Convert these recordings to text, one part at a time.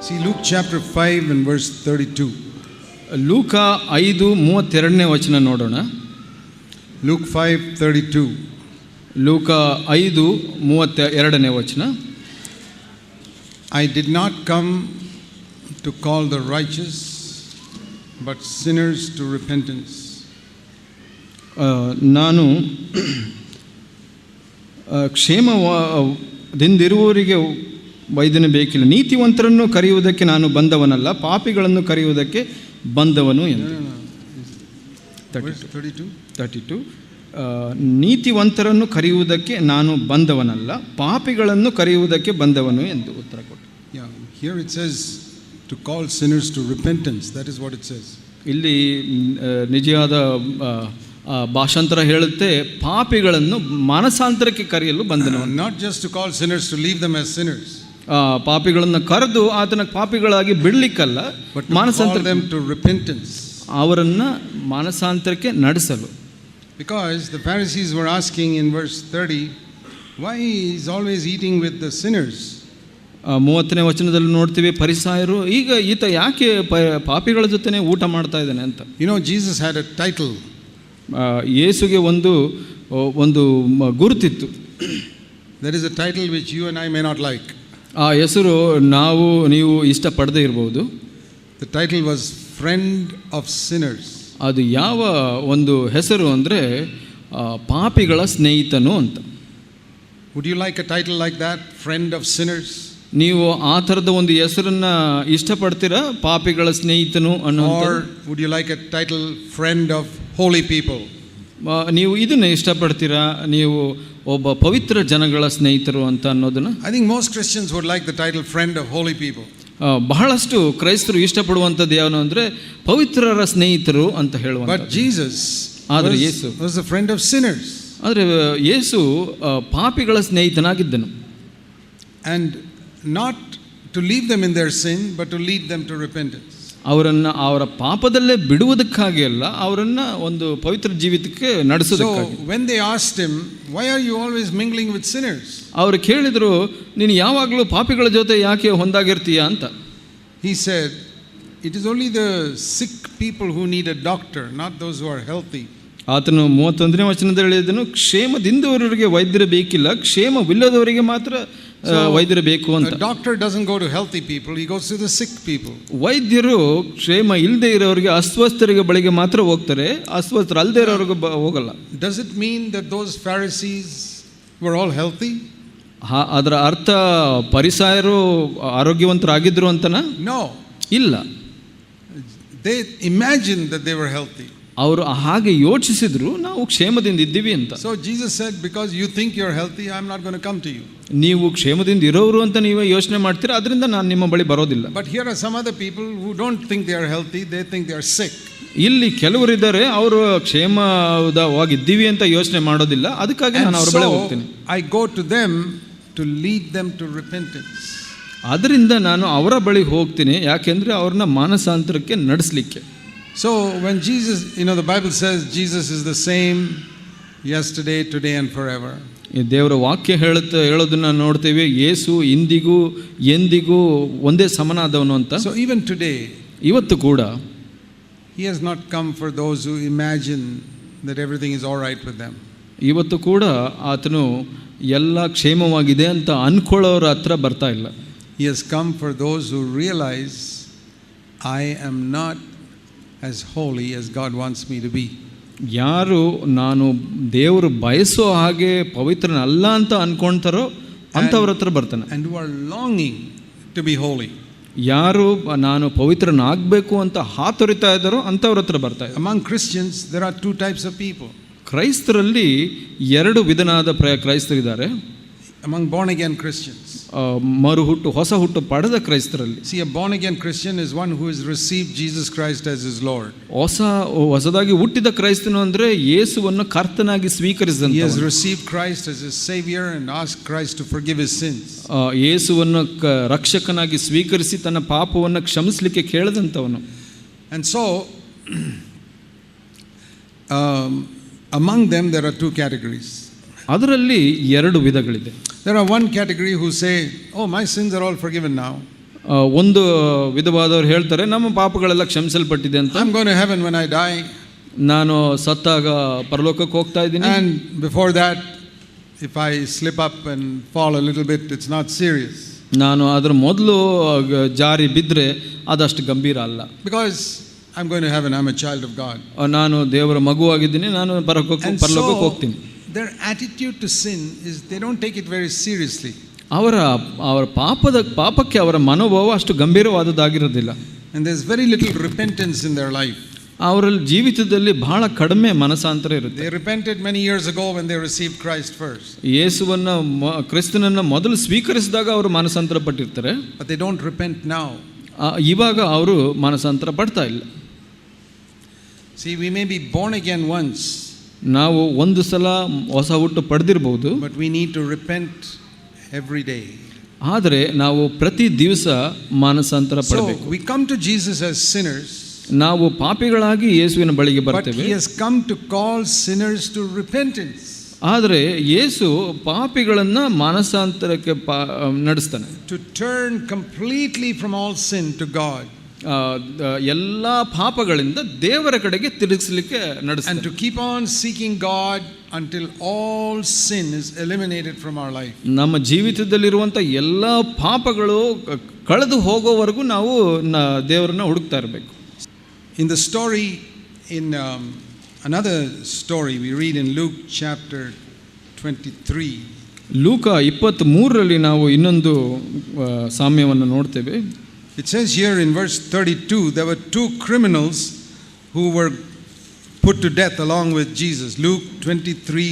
See Luke chapter 5 and verse 32. ಲೂಕ ಐದು ಮೂವತ್ತೆರಡನೇ ವಚನ ನೋಡೋಣ Luke 5:32. ಲೂಕ ಐದು ಮೂವತ್ತ ಎರಡನೇ ವಚನ I did not come to call the righteous but sinners to repentance ನಾನು ಕ್ಷೇಮವಾದಿಂದಿರುವವರಿಗೆ ಕ್ಷೇಮದಿಂದಿರುವವರಿಗೆ ವೈದ್ಯನ ಬೇಕಿಲ್ಲ. ನೀತಿವಂತರನ್ನು ಕರೆಯುವುದಕ್ಕೆ ನಾನು ಬಂದವನಲ್ಲ ಪಾಪಿಗಳನ್ನು ಕರೆಯುವುದಕ್ಕೆ ಬಂದವನು ಎಂದು. Verse 32. ತರ್ಟಿ ಟು ನೀತಿವಂತರನ್ನು ಕರೆಯುವುದಕ್ಕೆ ನಾನು ಬಂದವನಲ್ಲ ಪಾಪಿಗಳನ್ನು ಕರೆಯುವುದಕ್ಕೆ ಬಂದವನು ಎಂದು ಉತ್ತರ ಕೊಟ್ಟು. ಇಲ್ಲಿ ನಿಜವಾದ ಭಾಷಾಂತರ ಹೇಳುತ್ತೆ ಪಾಪಿಗಳನ್ನು ಮಾನಸಾಂತರಕ್ಕೆ ಕರೆಯಲು ಬಂದನು. Not just to call sinners to leave them as ಆ, ಪಾಪಿಗಳನ್ನು ಕರೆದು ಆತನ ಪಾಪಿಗಳಾಗಿ ಬಿಡಲಿಕ್ಕಲ್ಲ ಮಾನಸಾಂತರ ಅವರನ್ನು ಮಾನಸಾಂತರಕ್ಕೆ ನಡೆಸಲು. Because the Pharisees were asking in verse thirty why is always eating with the sinners ಮೂವತ್ತನೇ ವಚನದಲ್ಲಿ ನೋಡ್ತೀವಿ ಪರಿಸಾಯರು ಈಗ ಈತ ಯಾಕೆ ಪಾಪಿಗಳ ಜೊತೆ ಊಟ ಮಾಡ್ತಾ ಇದ್ದಾನೆ? ಅಂತ. You know Jesus had a title ಯೇಸುಗೆ ಒಂದು ಒಂದು ಗುರುತಿತ್ತು. There is a title which you and I may not like ಆ ಹೆಸರು ನಾವು ನೀವು ಇಷ್ಟಪಡದೇ ಇರಬಹುದು the title was friend of sinners ಅದು ಯಾವ ಒಂದು ಹೆಸರು ಅಂದರೆ ಪಾಪಿಗಳ ಸ್ನೇಹಿತನು ಅಂತ. Would you like a title like that friend of sinners ನೀವು ಆ ಥರದ ಒಂದು ಹೆಸರನ್ನು ಇಷ್ಟಪಡ್ತೀರಾ ಪಾಪಿಗಳ ಸ್ನೇಹಿತನು ಅನ್ನೋ would you like a title friend of holy people ನೀವು ಇದನ್ನ ಇಷ್ಟಪಡ್ತೀರಾ ನೀವು ಒಬ್ಬ ಪವಿತ್ರ ಜನಗಳ ಸ್ನೇಹಿತರು ಅಂತ ಅನ್ನೋದನ್ನ I think most Christians would like the title Friend of Holy People. ಆ, ಬಹಳಷ್ಟು ಕ್ರೈಸ್ತರು ಇಷ್ಟಪಡುವಂಥದ್ದು ಯಾವನು ಅಂದರೆ ಪವಿತ್ರರ ಸ್ನೇಹಿತರು ಅಂತ ಹೇಳುವಂಥ But Jesus ಆದರೆ was, Yesu. was a friend of sinners. ಆದರೆ ಯೇಸು ಆ, ಪಾಪಿಗಳ ಸ್ನೇಹಿತನಾಗಿದ್ದನು And not to leave them in their sin, but to lead them to repentance. ಅವರನ್ನು ಅವರ ಪಾಪದಲ್ಲೇ ಬಿಡುವುದಕ್ಕಾಗಿ ಅಲ್ಲ ಅವರನ್ನು ಒಂದು ಪವಿತ್ರ ಜೀವಿತಕ್ಕೆ ನಡೆಸೋದು ನಡೆಸೋದಕ್ಕಾಗಿ when they asked him, Why are you always mingling with sinners? ಅವರು ಕೇಳಿದರು ನೀನು ಯಾವಾಗಲೂ ಪಾಪಿಗಳ ಜೊತೆ ಯಾಕೆ ಹೊಂದಾಗಿರ್ತೀಯ? ಅಂತ. He said it is only the sick people who need a doctor not those who are healthy ಆತನು ಮೂವತ್ತೊಂದನೇ ವಚನದಲ್ಲಿ ಹೇಳಿದನು ಕ್ಷೇಮದಿಂದವರಿಗೆ ವೈದ್ಯರು ಬೇಕಿಲ್ಲ ಕ್ಷೇಮವಿಲ್ಲದವರಿಗೆ ಮಾತ್ರ ವೈದ್ಯರು ಬೇಕು ಅಂತ. Doctor doesn't go to healthy people he goes to the sick people ವೈದ್ಯರು ಕ್ಷೇಮ ಇಲ್ಲದೆ ಇರೋರಿಗೆ ಅಸ್ವಸ್ಥರಿಗೆ ಬಳಿಗೆ ಮಾತ್ರ ಹೋಗ್ತಾರೆ ಅಸ್ವಸ್ಥರು ಅಲ್ಲದೆ ಇರೋರಿಗೆ ಹೋಗಲ್ಲ. Does it mean that those Pharisees were all healthy ಹಾ- ಅದರ ಅರ್ಥ ಪರಿಸಾಯರು ಆರೋಗ್ಯವಂತರಾಗಿದ್ದರು ಅಂತನಾ? ನೋ ಇಲ್ಲ. They imagine that they were healthy. ಅವರು ಹಾಗೆ ಯೋಚಿಸಿದ್ರು ನಾವು ಕ್ಷೇಮದಿಂದ ಇದ್ದೀವಿ ಅಂತ. So Jesus said, Because you think your healthy I am not to come to you ನೀವು ಕ್ಷೇಮದಿಂದ ಇರೋರು ಅಂತ ನೀವೇ ಯೋಚನೆ ಮಾಡ್ತೀರಾ? ಅದರಿಂದ ನಾನು ನಿಮ್ಮ ಬಳಿ ಬರೋದಿಲ್ಲ. But here are some other people who don't think they are healthy they think they are sick ಇಲ್ಲಿ ಕೆಲವರಿದ್ದಾರೆ ಅವರು ಕ್ಷೇಮದವಾಗಿದ್ದೀವಿ ಅಂತ ಯೋಚನೆ ಮಾಡೋದಿಲ್ಲ. ಅದಕ್ಕಾಗಿ ನಾನು ಅವ್ರ ಬಳಿ ಹೋಗ್ತೀನಿ. I go to them to lead them to repentance ಅದರಿಂದ ನಾನು ಅವರ ಬಳಿ ಹೋಗ್ತೀನಿ ಯಾಕೆಂದರೆ ಅವ್ರನ್ನ ಮಾನಸಾಂತರಕ್ಕೆ ನಡೆಸಲಿಕ್ಕೆ. So when Jesus, you know, the Bible says Jesus is the same yesterday, today, and forever. ಈ ದೇವರ ವಾಕ್ಯ ಹೇಳುತ್ತೆ ಹೇಳೋದನ್ನ ನೋಡ್ತೇವೆ ಯೇಸು ಇಂದಿಗೂ ಎಂದಿಗೂ ಒಂದೇ ಸಮನಾದವನು ಅಂತ So even today, ಇವತ್ತು ಕೂಡ He has not come for those who imagine that everything is all right with them. ಇವತ್ತು ಕೂಡ ಆತನು ಎಲ್ಲ ಕ್ಷೇಮವಾಗಿದೆ ಅಂತ ಅನ್ಕೊಳ್ಳೋರ ಹತ್ರ ಬರ್ತಾ ಇಲ್ಲ He has come for those who realize I am not as holy as God wants me to be. ಯಾರು ನಾನು ದೇವರು ಬಯಸೋ ಹಾಗೆ ಪವಿತ್ರನಲ್ಲ ಅಂತ ಅನ್ಕೊಂತಾರೋ ಅಂಥವ್ರ ಹತ್ರ ಬರ್ತಾನೆ and you are longing to be holy ಯಾರು ನಾನು ಪವಿತ್ರನಾಗಬೇಕು ಅಂತ ಹಾತೊರಿತಾ ಇದ್ದಾರೋ ಅಂಥವ್ರ ಹತ್ರ ಬರ್ತಾ ಇದ್ದಾರೆ Christians there are two types of of people. ಕ್ರೈಸ್ತರಲ್ಲಿ ಎರಡು ವಿಧನಾದ ಪ್ರ ಕ್ರೈಸ್ತರಿದ್ದಾರೆ Among born again Christians. ಆ, ಮರು ಹುಟ್ಟು ಹೊಸ ಹುಟ್ಟು ಪಡೆದ ಕ್ರೈಸ್ತರಲ್ಲಿ See, a born again Christian is one who has received Jesus Christ as his Lord. ಹೊಸ ಹೊಸದಾಗಿ ಹುಟ್ಟಿದ ಕ್ರೈಸ್ತನು ಅಂದ್ರೆ ಯೇಸುವನ್ನು ಕರ್ತನಾಗಿ He has ಸ್ವೀಕರಿಸಿದಂತ received Christ as his Savior and asked Christ to forgive his sins. ಯೇಸುವನ್ನು ಕ ರಕ್ಷಕನಾಗಿ ಸ್ವೀಕರಿಸಿ ತನ್ನ ಪಾಪವನ್ನು ಕ್ಷಮಿಸಲಿಕ್ಕೆ ಕೇಳದಂಥವನು And so, um, among them, there are two categories. ಅದರಲ್ಲಿ ಎರಡು ವಿಧಗಳಿದೆ There are one category who say, Oh, my sins are all forgiven now. ಆ, ಒಂದು ವಿಧವಾದವ್ರು ಹೇಳ್ತಾರೆ ನಮ್ಮ ಪಾಪಗಳೆಲ್ಲ ಕ್ಷಮಿಸಲ್ಪಟ್ಟಿದೆ ಅಂತ I'm going to heaven when I die. ನಾನು ಸತ್ತಾಗ ಪರಲೋಕಕ್ಕೆ ಹೋಗ್ತಾ ಇದ್ದೀನಿ And before that, if I slip up and fall a little bit, it's not serious. ನಾನು ಅದರ ಮೊದಲು ಜಾರಿ ಬಿದ್ದರೆ ಅದಷ್ಟು ಗಂಭೀರ ಅಲ್ಲ Because I'm going to heaven, I'm a child of God. ಆ, ನಾನು ದೇವರ ಮಗುವಾಗಿದ್ದೀನಿ ನಾನು ಪರಲೋಕಕ್ಕೆ And ಪರಲೋಕಕ್ಕೆ so, ಹೋಗ್ತೀನಿ their attitude to sin is they don't take it very seriously. ಅವರ ಅವರ ಪಾಪದ ಪಾಪಕ್ಕೆ ಅವರ ಮನೋಭಾವ ಅಷ್ಟು ಗಂಭೀರವಾದದ್ದಾಗಿರೋದಿಲ್ಲ And there's very little repentance in their life. ಅವರಲ್ಲಿ ಜೀವಿತದಲ್ಲಿ ಬಹಳ ಕಡಿಮೆ ಮನಸಾಂತರ ಇರುತ್ತೆ They repented many years ago when they received Christ first, ಯೇಸುವನ್ನ ಮ- ಕ್ರಿಸ್ತನನ್ನ ಮೊದಲು ಸ್ವೀಕರಿಸಿದಾಗ ಅವರು ಮನಸಾಂತರ ಪಟ್ಟಿರ್ತಾರೆ but they don't repent now. ಆ, ಇವಾಗ ಅವರು ಮನಸಾಂತರ ಪಡ್ತಾ ಇಲ್ಲ See, we may be born again once, ನಾವು ಒಂದು ಸಲ ಹೊಸ ಹುಟ್ಟು ಪಡೆದಿರ್ಬೋದು but we need to repent every day. ಆದರೆ ನಾವು ಪ್ರತಿ ದಿವಸ ಮಾನಸಾಂತರ So ಪಡಬೇಕು we come to Jesus as sinners, ನಾವು ಪಾಪಿಗಳಾಗಿ ಯೇಸುವಿನ ಬಳಿಗೆ but ಬರ್ತೇವೆ He has come to call sinners to repentance, ಆದರೆ ಯೇಸು ಪಾಪಿಗಳನ್ನ ಮಾನಸಾಂತರಕ್ಕೆ ಪಾ ನಡೆಸ್ತಾನೆ to turn completely from all sin to God, ಆ, ದ- ಎಲ್ಲ ಪಾಪಗಳಿಂದ ದೇವರ ಕಡೆಗೆ ತಿರುಗಿಸಲಿಕ್ಕೆ to keep on seeking God until all sin is eliminated from our life ನಮ್ಮ ಜೀವಿತದಲ್ಲಿರುವಂಥ ಎಲ್ಲ ಪಾಪಗಳು ಕಳೆದು ಹೋಗೋವರೆಗೂ ನಾವು ದೇವರನ್ನ ಹುಡುಕ್ತಾ ಇರಬೇಕು. In the story in another story we read in Luke chapter twenty three ಲೂಕ ಇಪ್ಪತ್ತ್ ಮೂರರಲ್ಲಿ ನಾವು ಇನ್ನೊಂದು ಸಾಮ್ಯವನ್ನು ನೋಡ್ತೇವೆ. It says here in verse 32 there were two criminals who were put to death along with Jesus. Luke 23,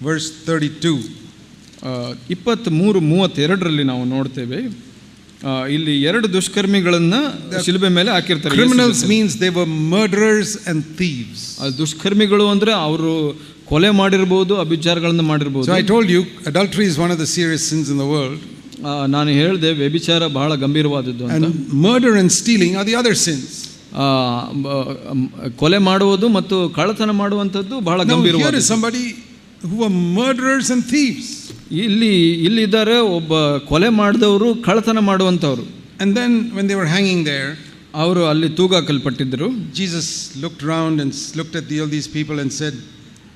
verse 32. ಇಪ್ಪತ್ತ್ಮೂರು ಮೂವತ್ತೆರಡರಲ್ಲಿ ನಾವು ನೋಡ್ತೇವೆ ಆ, ಇಲ್ಲಿ ಎರಡು ದುಷ್ಕರ್ಮಿಗಳನ್ನ ಶಿಲುಬೆ ಮೇಲೆ ಹಾಕಿರ್ತಾರೆ ಯೇಸು Criminals ಜೊತೆ. means they were murderers and thieves. ಆ ದುಷ್ಕರ್ಮಿಗಳು ಅಂದ್ರೆ ಅವರು ಕೊಲೆ ಮಾಡಿರ್ಬೋದು ಅಭಿಚಾರಗಳನ್ನ ಮಾಡಿರ್ಬೋದು So I told you, adultery is one of the serious sins in the world, ಆ, ನಾನು ಹೇಳಿದೆ ವ್ಯಭಿಚಾರ ಬಹಳ ಗಂಭೀರವಾದದ್ದು murder and stealing are the other sins ಕೊಲೆ ಮಾಡುವುದು ಮತ್ತು ಕಳ್ಳತನ ಮಾಡುವಂಥದ್ದು ಬಹಳ ಮರ್ಡರರ್ಸ್ ಅಂಡ್ ಥೀವ್ಸ್ ಇಲ್ಲಿ ಇಲ್ಲಿದ್ದಾರೆ ಒಬ್ಬ ಕೊಲೆ ಮಾಡಿದವರು ಕಳ್ಳತನ ಮಾಡುವಂಥವ್ರು. And then when they were hanging there ಅವರು ಅಲ್ಲಿ ತೂಗಾಕಲ್ಪಟ್ಟಿದ್ದರು. Jesus look round and look at the all these people and said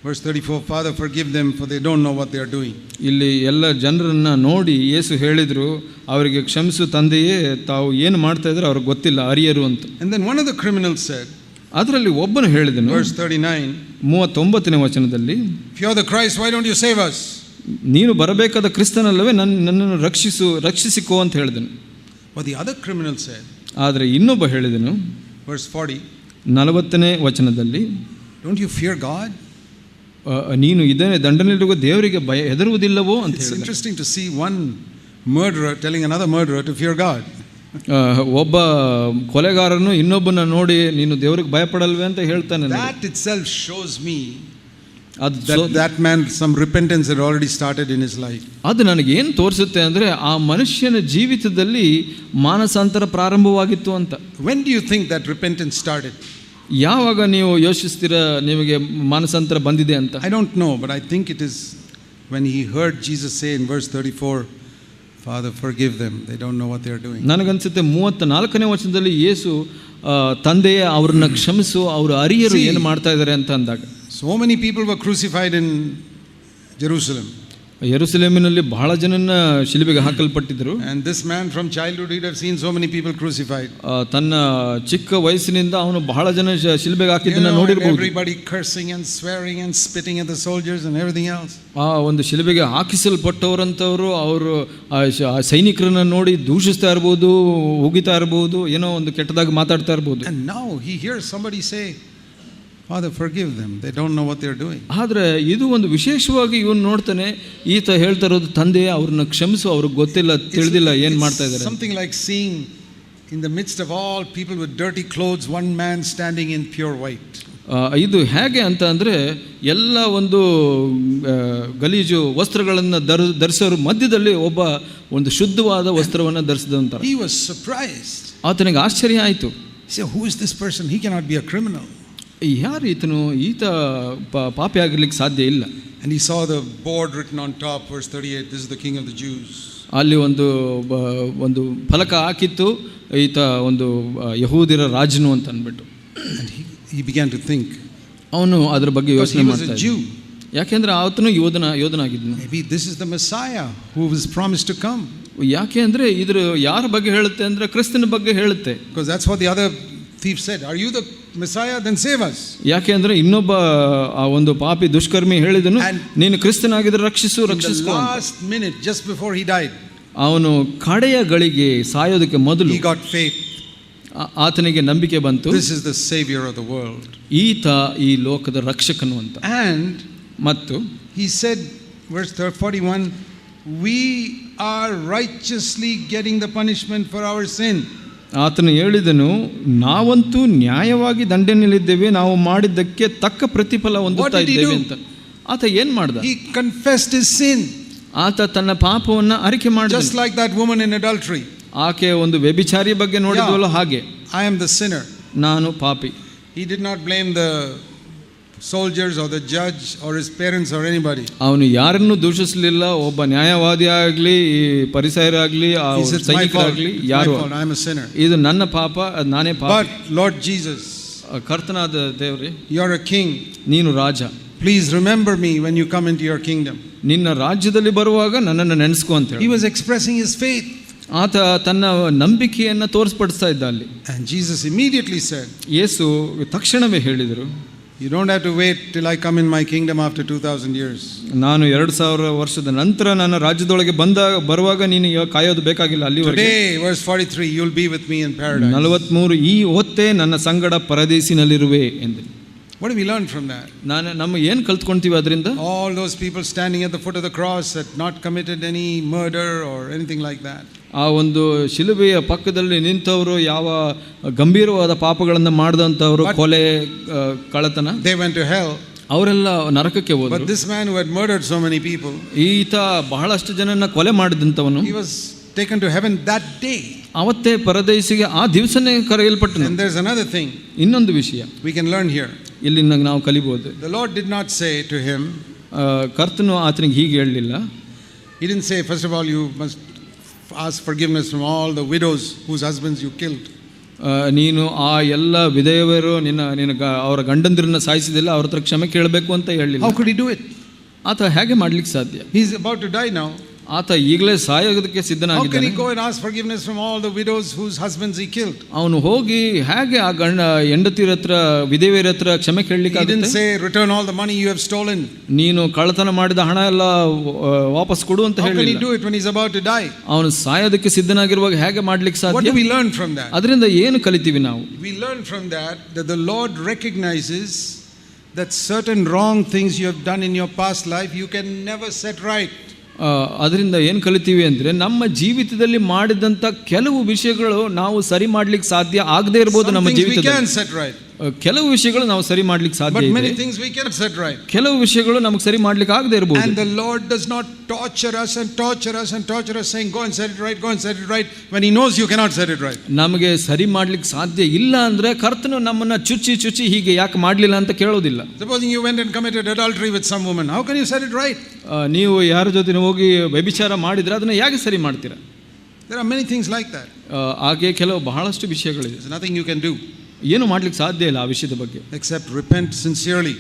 verse thirty four Father forgive them for they don't know what they are doing ಇಲ್ಲಿ ಎಲ್ಲ ಜನರನ್ನು ನೋಡಿ ಏಸು ಹೇಳಿದರು ಅವರಿಗೆ ಕ್ಷಮಿಸು ತಂದೆಯೇ ತಾವು ಏನು ಮಾಡ್ತಾ ಇದ್ರೆ ಅವ್ರಿಗೆ ಗೊತ್ತಿಲ್ಲ ಅರಿಯರು ಅಂತ. And then one of the criminals ಅದರಲ್ಲಿ ಒಬ್ಬನು ಹೇಳಿದನು ವರ್ಸ್ ತರ್ಟಿ ನೈನ್ ಮೂವತ್ತೊಂಬತ್ತನೇ ವಚನದಲ್ಲಿ ಫ್ಯೋ the Christ why don't you save us ನೀನು ಬರಬೇಕಾದ ಕ್ರಿಸ್ತನಲ್ಲವೇ ನನ್ನ ನನ್ನನ್ನು ರಕ್ಷಿಸು ರಕ್ಷಿಸಿಕೋ ಅಂತ ಹೇಳಿದನು. ಅದು ಯಾವ್ದ ಕ್ರಿಮಿನಲ್ ಸರ್ ಆದರೆ ಇನ್ನೊಬ್ಬ ಹೇಳಿದನು ವರ್ಸ್ ಫಾರ್ಟಿ ನಲವತ್ತನೇ ವಚನದಲ್ಲಿ ಡೋಂಟ್ ಯು ಫಿಯರ್ ಗಾಡ್ ನೀನು ಇದನ್ನೇ ದಂಡನೆ ಇರುವ ದೇವರಿಗೆ ಭಯ ಹೆದರುವುದಿಲ್ಲವೋ ಅಂತ ಹೇಳಿ interesting to see one murder telling another murder to fear god ಒಬ್ಬ ಕೊಲೆಗಾರನು ಇನ್ನೊಬ್ಬನ ನೋಡಿ ನೀನು ದೇವರಿಗೆ ಭಯಪಡಲ್ವೇ ಅಂತ ಹೇಳ್ತಾನೆ that itself shows me ಅದು that man some repentance it already started in his life ಅದು ನನಗೆ ಏನು ತೋರಿಸುತ್ತೆ ಅಂದರೆ ಆ ಮನುಷ್ಯನ ಜೀವಿತದಲ್ಲಿ ಮಾನಸಾಂತರ ಪ್ರಾರಂಭವಾಗಿತ್ತು ಅಂತ. When do you think that repentance started ಯಾವಾಗ ನೀವು ಯೋಚಿಸ್ತೀರ ನಿಮಗೆ ಮಾನಸಾಂತರ ಬಂದಿದೆ ಅಂತ I don't know but I think it is when he heard Jesus say in verse 34, Father, forgive them. They don't know what they are doing. ನನಗನ್ಸುತ್ತೆ ಮೂವತ್ತ ನಾಲ್ಕನೇ ವಚನದಲ್ಲಿ ಯೇಸು ತಂದೆಯ ಅವ್ರನ್ನ ಕ್ಷಮಿಸು ಅವರು ಅರಿಯರು ಏನು ಮಾಡ್ತಾ ಇದ್ದಾರೆ ಅಂತ ಅಂದಾಗ so many people were crucified in Jerusalem. ಯರುಸಲೇಮಿನಲ್ಲಿ ಬಹಳ ಜನನ ಶಿಲುಬೆಗೆ ಹಾಕಲ್ಪಟ್ಟಿದ್ದರು. And this man from childhood he'd have seen people ತನ್ನ ಚಿಕ್ಕ ವಯಸ್ಸಿನಿಂದ ಅವನು ಬಹಳ ಜನ ಶಿಲುಬೆಗೆ ಹಾಕಿದ್ದನ್ನು ನೋಡಿರಬಹುದು ಕರ್ಸಿಂಗ್ ಸೋಲ್ಜರ್ಸ್ ಆ ಒಂದು ಶಿಲುಬೆಗೆ ಹಾಕಿಸಲ್ಪಟ್ಟವರಂತವರು ಅವರು ಆ ಸೈನಿಕರನ್ನ ನೋಡಿ ದೂಷಿಸ್ತಾ ಇರಬಹುದು ಉಗಿತಾ ಇರಬಹುದು ಏನೋ ಒಂದು ಕೆಟ್ಟದಾಗಿ ಮಾತಾಡ್ತಾ ಇರಬಹುದು ನೌ ಹಿ ಹಿಯರ್ ಸಮ್ಬಡಿ ಸೇ ಆದರೆ ಇದು ಒಂದು ವಿಶೇಷವಾಗಿ ಇವನು ನೋಡ್ತಾನೆ ಈತ ಹೇಳ್ತಾ ಇರೋದು ತಂದೆ ಅವ್ರನ್ನ ಕ್ಷಮಿಸು ಅವ್ರಿಗೆ ಗೊತ್ತಿಲ್ಲ ತಿಳಿದಿಲ್ಲ ಏನು ಮಾಡ್ತಾ ಇದ್ದಾರೆ? Something like seeing in the midst of all people with dirty clothes one man standing in pure white ಇದು ಹೇಗೆ ಅಂತ ಅಂದರೆ ಎಲ್ಲ ಒಂದು ಗಲೀಜು ವಸ್ತ್ರಗಳನ್ನು ಧರ ಧರಿಸೋರು ಮಧ್ಯದಲ್ಲಿ ಒಬ್ಬ ಒಂದು ಶುದ್ಧವಾದ ವಸ್ತ್ರವನ್ನು ಧರಿಸಿದಂತ ಆತನಿಗೆ ಆಶ್ಚರ್ಯ ಆಯಿತು. Who is Who is this person? He cannot be a criminal. ಯಾರು ಈತನು ಈತ ಪಾಪಿ ಆಗಿರ್ಲಿಕ್ಕೆ ಸಾಧ್ಯ ಇಲ್ಲ And he saw the board written on top, verse 38, This is the King of the Jews. ಅಲ್ಲಿ ಒಂದು ಒಂದು ಫಲಕ ಹಾಕಿತ್ತು ಈತ ಒಂದು ಯಹೂದಿರ ರಾಜನು ಅಂತ ಅಂದ್ಬಿಟ್ಟು he, he began to think, ಅವನು ಅದರ ಬಗ್ಗೆ ಯೋಚನೆ ಮಾಡ್ತಾ. Jew. ಯಾಕೆಂದ್ರೆ ಆತನು ಯೋಧನ ಯೋಧನಾಗಿದ್ದನು Maybe this is the Messiah who was promised to come. ಯಾಕೆ ಅಂದ್ರೆ ಇದ್ರ ಯಾರ ಬಗ್ಗೆ ಹೇಳುತ್ತೆ ಅಂದ್ರೆ ಕ್ರಿಸ್ತನ ಬಗ್ಗೆ ಹೇಳುತ್ತೆ Because that's what the other thief said. Are you the Messiah then save ಯಾಕೆ ಅಂದ್ರೆ ಇನ್ನೊಬ್ಬ ಆ ಒಂದು ಪಾಪಿ ದುಷ್ಕರ್ಮಿ ಹೇಳಿದನು ನೀನು ಕ್ರಿಸ್ತನಾಗಿದ್ರೆ ರಕ್ಷಿಸು ರಕ್ಷಿಸು last minute just before he died ಅವನು ಕಡೆಯ ಗಳಿಗೆ ಸಾಯೋದಕ್ಕೆ ಮೊದಲು ಈ ಗಾಟ್ ಫೇತ್ ಆತನಿಗೆ ನಂಬಿಕೆ ಬಂತು. This is the saviour of the world ಈತ ಈ ಲೋಕದ ರಕ್ಷಕನು ಅಂತ. ಅಂಡ್ ಮತ್ತು he said verse 341 we are righteously getting the punishment for our sins ಆತನು ಹೇಳಿದನು ನಾವಂತೂ ನ್ಯಾಯವಾಗಿ ದಂಡನೆಯಲ್ಲಿದ್ದೇವೆ ನಾವು ಮಾಡಿದ್ದಕ್ಕೆ ತಕ್ಕ ಪ್ರತಿಫಲ ಹೊಂದುತ್ತಾ ಇದ್ದೇವೆ ಅಂತ. ಆತ ಏನ್ ಮಾಡ್ದ? ಈ ಕನ್ಫೆಸ್ಡ್ ಇಸ್ sin, ಆತ ತನ್ನ ಪಾಪವನ್ನು ಅರಿಕೆ ಮಾಡಿದ just like that woman in adultery ಆಕೆ ಒಂದು ವ್ಯಭಿಚಾರಿ ಬಗ್ಗೆ ನೋಡಿದ್ವಲ್ಲ ಹಾಗೆ. ಐ ಆಮ್ ದ ಸಿನರ್ ನಾನು ಪಾಪಿ. He did not blame the soldiers or the judge or his parents or anybody. ಅವನು ಯಾರನ್ನು ದೂಷಿಸಲಿಲ್ಲ ಒಬ್ಬ ನ್ಯಾಯವಾದಿ ಆಗಲಿ ಪರಿಸರಾಗ್ಲಿ "It's my fault. ಸೈನಿಕರಾಗ್ಲಿ ಯಾರು. I am a sinner." ಇದು ನನ್ನ ಪಾಪ ನಾನೇ ಪಾಪ But Lord Jesus, ಕರ್ತನಾದ ದೇವ್ರಿ you're a king. ನೀನು ರಾಜ Please remember me when you come into your kingdom. ನಿನ್ನ ರಾಜ್ಯದಲ್ಲಿ ಬರುವಾಗ ನನ್ನನ್ನು ನೆನೆಸ್ಕೊ ಅಂತ He ಹೇಳಿ was expressing his faith. ಆತ ತನ್ನ ನಂಬಿಕೆಯನ್ನು ತೋರಿಸ್ಪಡಿಸ್ತಾ ಇದ್ದ ಅಲ್ಲಿ Jesus immediately said, ಯೇಸು ತಕ್ಷಣವೇ ಹೇಳಿದರು You don't have to wait till I come in my kingdom after 2000 years. ನಾನು ಎರಡು ಸಾವಿರ ವರ್ಷದ ನಂತರ ನನ್ನ ರಾಜ್ಯದೊಳಗೆ ಬಂದಾಗ ಬರುವಾಗ ನೀನು ಇವಾಗ ಕಾಯೋದು ಬೇಕಾಗಿಲ್ಲ ಅಲ್ಲಿವರೆಗೆ Today, verse 43, you'll be with me in paradise. ನಲವತ್ಮೂರು ಈ ಹೊತ್ತೇ ನನ್ನ ಸಂಗಡ ಪರದೇಶಿನಲ್ಲಿರುವೆ ಎಂದು What do we learn from that? ನಾನು ನಮ್ಮ ಏನು ಕಲ್ತ್ಕೊಂತೀವಿ ಅದರಿಂದ All those people standing at the foot of the cross had not committed any murder or anything like that. ಆ ಒಂದು ಶಿಲುಬೆಯ ಪಕ್ಕದಲ್ಲಿ ನಿಂತವರು ಯಾವ ಗಂಭೀರವಾದ ಪಾಪಗಳನ್ನು ಮಾಡಿದಂಥವರು ಕೊಲೆ ಕಳತನ ಕಳ್ಳತನ They went to ಅವರೆಲ್ಲ ನರಕಕ್ಕೆ ಹೋದರು But this man who had murdered so many people, ಈತ ಬಹಳಷ್ಟು ಜನನ ಕೊಲೆ ಮಾಡಿದಂಥವನು he was taken to heaven that day. ಅವತ್ತೇ ಪರದೇಶಿಗೆ ಆ ದಿವಸನೇ ಕರೆಯಲ್ಪಟ್ಟನು And there's another thing ಇನ್ನೊಂದು ವಿಷಯ we can learn here. ಇಲ್ಲಿ ನಾವು ಕಲಿಬಹುದು The Lord did not say to him, ಆ, ಕರ್ತನು ಆತನಿಗೆ ಹೀಗೆ ಹೇಳಲಿಲ್ಲ He didn't say, first of all, you must ask forgiveness from all the widows whose husbands you killed ನೀನು ಆ ಎಲ್ಲ ವಿಧವೆಯರು ನಿನ್ನ ನಿನ್ನ ಅವರ ಗಂಡಂದಿರನ್ನ ಸಾಯಿಸಿದಿಲ್ಲ ಅವ್ರ ಹತ್ರ ಕ್ಷಮೆ ಕೇಳಬೇಕು ಅಂತ ಹೇಳಿ ಹೌ ಕುಡ್ ಯು ಡೂ ಆತ ಹೇಗೆ ಮಾಡ್ಲಿಕ್ಕೆ ಸಾಧ್ಯ? ಹೀ ಅಬೌಟ್ ಟು ಡೈ ಆತ ಈಗಲೇ ಸಾಯೋದಕ್ಕೆ ಸಿದ್ಧನಾಗಿದ್ದಾನೆ he go and ask forgiveness from all the widows whose husbands he killed? ಅವನು ಹೋಗಿ ಹೇಗೆ ಆ ಗಂಡ ಹೆಂಡತಿರ ಹತ್ರ ವಿಧೇವಿಯರ ಹತ್ರ ಕ್ಷಮೆ He didn't ಕೇಳಲಿಕ್ಕೆ say, return all the money you have stolen. ನೀನು ಕಳ್ಳತನ ಮಾಡಿದ ಹಣ ಎಲ್ಲ ವಾಪಸ್ ಕೊಡು ಅಂತ How can he do it when he's about to die? ಅವನು ಸಾಯೋದಕ್ಕೆ ಸಿದ್ಧನಾಗಿರುವಾಗ ಹೇಗೆ ಮಾಡ್ಲಿಕ್ಕೆ What ಸಾಧ್ಯ do we learn from that? ಅದರಿಂದ ಏನು ಕಲಿತೀವಿ ನಾವು We learn from that that the Lord recognizes that certain wrong things you have done in your past life you can never set right. ಅದರಿಂದ ಏನು ಕಲಿತೀವಿ ಅಂದರೆ ನಮ್ಮ ಜೀವಿತದಲ್ಲಿ ಮಾಡಿದಂಥ ಕೆಲವು ವಿಷಯಗಳು ನಾವು ಸರಿ ಮಾಡಲಿಕ್ಕೆ ಸಾಧ್ಯ ಆಗದೇ ಇರ್ಬೋದು ನಮ್ಮ things ಕೆಲವು ವಿಷಯಗಳು ನಾವು ಸರಿ ಮಾಡ್ಲಿಕ್ಕೆ ಸಾಧ್ಯ ಇದೆ many things we cannot set right. ಕೆಲವು ವಿಷಯಗಳು ನಮಗೆ ಸರಿ ಮಾಡ್ಲಿಕ್ಕೆ ಆಗದೆ ಇರಬಹುದು And the Lord does not torture us and torture us and torture us, saying, Go and set it right, go and set it right, when He knows you cannot set it right. ನಮಗೆ ಸರಿ ಮಾಡ್ಲಿಕ್ಕೆ ಸಾಧ್ಯ ಇಲ್ಲ ಅಂದ್ರೆ ಕರ್ತನು ನಮ್ಮನ್ನ ಚುಚ್ಚಿ ಚುಚ್ಚಿ ಹೀಗೆ ಯಾಕೆ ಮಾಡ್ಲಿಲ್ಲ ಅಂತ ಕೇಳೋದಿಲ್ಲ Supposing you went and committed adultery with some woman, how can you set it right? ಆ, ನೀವು ಯಾರ ಜೊತೆ ಹೋಗಿ ವ್ಯಭಿಚಾರ ಮಾಡಿದ್ರೆ ಅದನ್ನ ಹೇಗೆ ಸರಿ ಮಾಡ್ತೀರಾ There are many things like that. ಆ, ಹಾಗೆ ಕೆಲವು ಬಹಳಷ್ಟು ವಿಷಯಗಳಿದೆ There's you you can do ಏನು ಮಾಡ್ಲಿಕ್ಕೆ ಸಾಧ್ಯ ಇಲ್ಲ ಆ ವಿಷಯದ ಬಗ್ಗೆ. ಎಕ್ಸೆಪ್ಟ್ ರಿಪೆಂಟ್ ಸಿನ್ಸಿಯರ್ಲಿ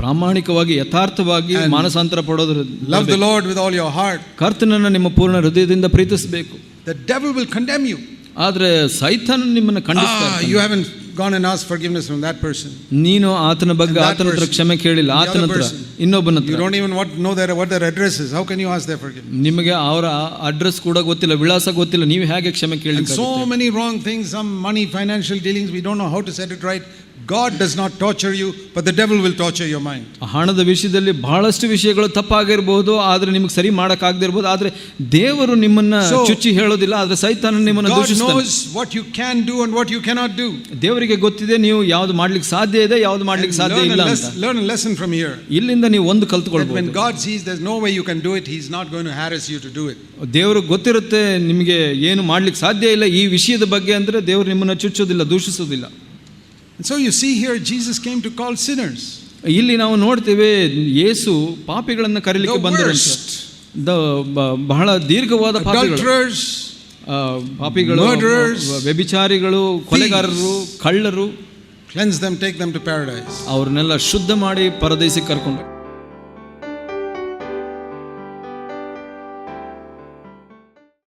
ಪ್ರಾಮಾಣಿಕವಾಗಿ ಯಥಾರ್ಥವಾಗಿ ಮಾನಸಾಂತರ ಪಡೋದ್ರ love the Lord with all your heart ಕರ್ತನನ್ನು ನಿಮ್ಮ ಪೂರ್ಣ ಹೃದಯದಿಂದ ಪ್ರೀತಿಸಬೇಕು. The devil will condemn you ಆದರೆ ಸೈತಾನ ನಿಮ್ಮನ್ನು ಕಂಡ ಯು ಇರ್ತಾನೆ. you haven't gone and asked forgiveness from that person. ನೀನು ಆತನ ಬಗ್ಗೆ And that ಆತನ ಹತ್ರ person, ಕ್ಷಮೆ ಕೇಳಿಲ್ಲ the ಆತನ other ಹತ್ರ person. ಇನ್ನೊಬ್ಬನ You ಹತ್ರ don't even what, know their, what their address is. How can you ask their forgiveness? ನಿಮಗೆ ಅವರ ಅಡ್ರೆಸ್ ಕೂಡ ಗೊತ್ತಿಲ್ಲ ವಿಳಾಸ ಗೊತ್ತಿಲ್ಲ ನೀವು ಹೇಗೆ ಕ್ಷಮೆ And ಕೇಳಲಿಕ್ಕೆ so many wrong things, some money, financial dealings, we don't know how to set it right. God does not torture you, but the devil will torture your mind. ಹಣದ ವಿಷಯದಲ್ಲಿ ಬಹಳಷ್ಟು ವಿಷಯಗಳು ತಪ್ಪಾಗಿರಬಹುದು ಆದ್ರೆ ನಿಮಗೆ ಸರಿ ಮಾಡಕ್ಕಾಗದೇ ಆದರೆ ಆದ್ರೆ ದೇವರು ನಿಮ್ಮನ್ನ ಚುಚ್ಚಿ ಹೇಳೋದಿಲ್ಲ ಆದ್ರೆ ಸೈತಾನ ನಿಮ್ಮನ್ನ God ದೂಷಿಸ್ತಾನೆ what you can do and what you cannot do. ದೇವರಿಗೆ ಗೊತ್ತಿದೆ ನೀವು ಯಾವ್ದು ಮಾಡ್ಲಿಕ್ಕೆ ಸಾಧ್ಯ ಇದೆ ಯಾವ್ದು ಮಾಡ್ಲಿಕ್ಕೆ ಸಾಧ್ಯ ಇಲ್ಲ ಲರ್ನ್ ಅಂತ lesson from here. ಇಲ್ಲಿಂದ ನೀವು ಒಂದು ಕಲ್ತುಕೊಳ್ಳಬಹುದು when God sees there's no way you can do it, He's not going to harass you to do it. ದೇವರು ಗೊತ್ತಿರುತ್ತೆ ನಿಮಗೆ ಏನು ಮಾಡ್ಲಿಕ್ಕೆ ಸಾಧ್ಯ ಇಲ್ಲ ಈ ವಿಷಯದ ಬಗ್ಗೆ ಅಂದ್ರೆ ದೇವರು ನಿಮ್ಮನ್ನ ಚುಚ್ಚೋದಿಲ್ಲ ದೂಷಿಸೋದಿಲ್ಲ And so you see here, Jesus came to call sinners. ಇಲ್ಲಿ ನಾವು ನೋಡ್ತೇವೆ ಯೇಸು ಪಾಪಿಗಳನ್ನ ಕರೀಲಿಕ್ಕೆ The ಬಂದರು worst. ದ ಬ- ಬಹಳ ದೀರ್ಘವಾದ ಪಾಪಿಗಳು adulterers, ಆ, ಪಾಪಿಗಳು Murderers. ವ್ಯಭಿಚಾರಿಗಳು ಕೊಲೆಗಾರರು ಕಳ್ಳರು cleanse them, take them to paradise. ಅವ್ರನ್ನೆಲ್ಲ ಶುದ್ಧ ಮಾಡಿ ಪರದೇಶಕ್ಕೆ ಕರ್ಕೊಂಡು